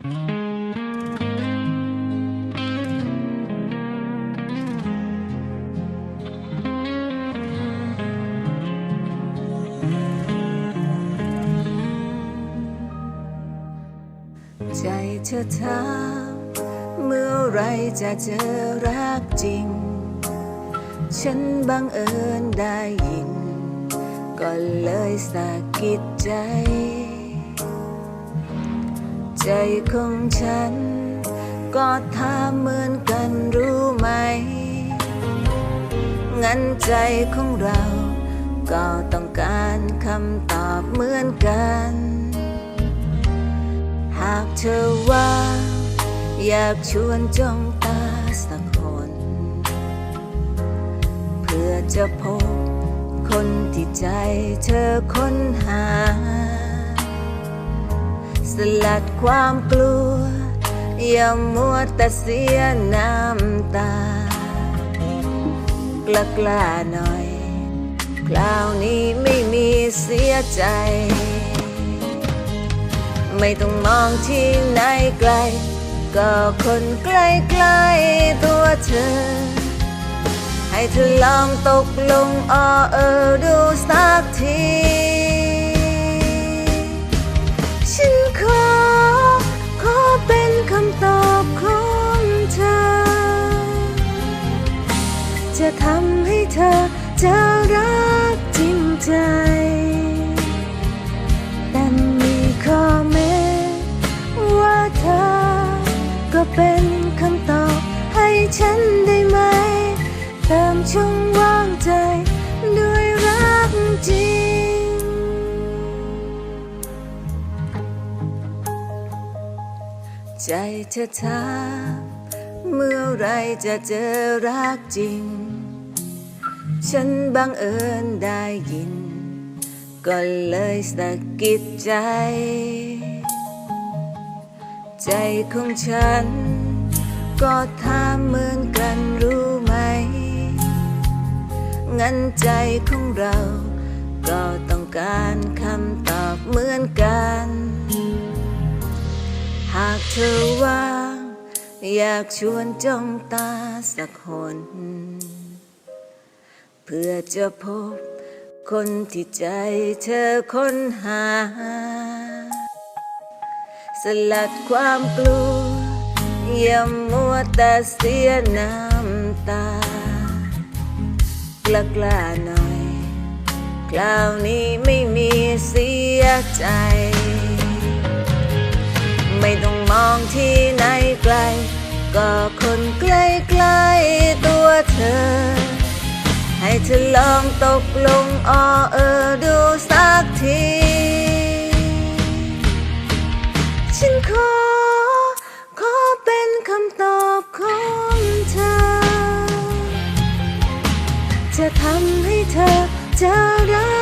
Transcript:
ใจเธอถามเมื่อไรจะเจอรักจริง ฉันบังเอิญได้ยิน ก็เลยสะกิดใจ ใจของฉัน ก็ถามเหมือนกันรู้ไหม งั้นใจของเรา ก็ต้องการคำตอบเหมือนกัน หากเธอว่า อยากชวนจ้องตาสักคน เพื่อจะพบคนที่ใจเธอค้นหา ลัดความกลัว อย่ามัวแต่เสียน้ำตากล้ากล้าหน่อย คราวนี้ไม่มีเสียใจ ไม่ต้องมองที่ไหนไกล ก็คนใกล้ๆตัวเธอ ให้เธอลองตกลงอ้อเออดูสักที ทำให้เธอจะรักจริงใจ แต่มีข้อแม้ว่าเธอ ก็เป็นคำตอบให้ฉันได้ไหม เติมช่องว่างใจด้วยรักจริง ใจเธอถามเมื่อไรจะเจอรักจริง ฉันบังเอิญได้ยิน ก็เลยสะกิดใจ ใจของฉัน ก็ถามเหมือนกันรู้ไหม งั้นใจของเรา ก็ต้องการคำตอบเหมือนกัน หากเธอว่างอยากชวนจ้องตาสักคน พื่อจะพบ คนที่ใจเธอค้นหา สลัดความกลัวอย่ามัวแต่เสียน้ำตากล้ากล้าหน่อย คราวนี้ไม่มีเสียใจ ไม่ต้องมองที่ไหนไกล ก็คนใกล้ๆ ให้เธอลองตกลงออเออดูสักที ฉันขอ ขอเป็นคำตอบของเธอ จะทำให้เธอจะรั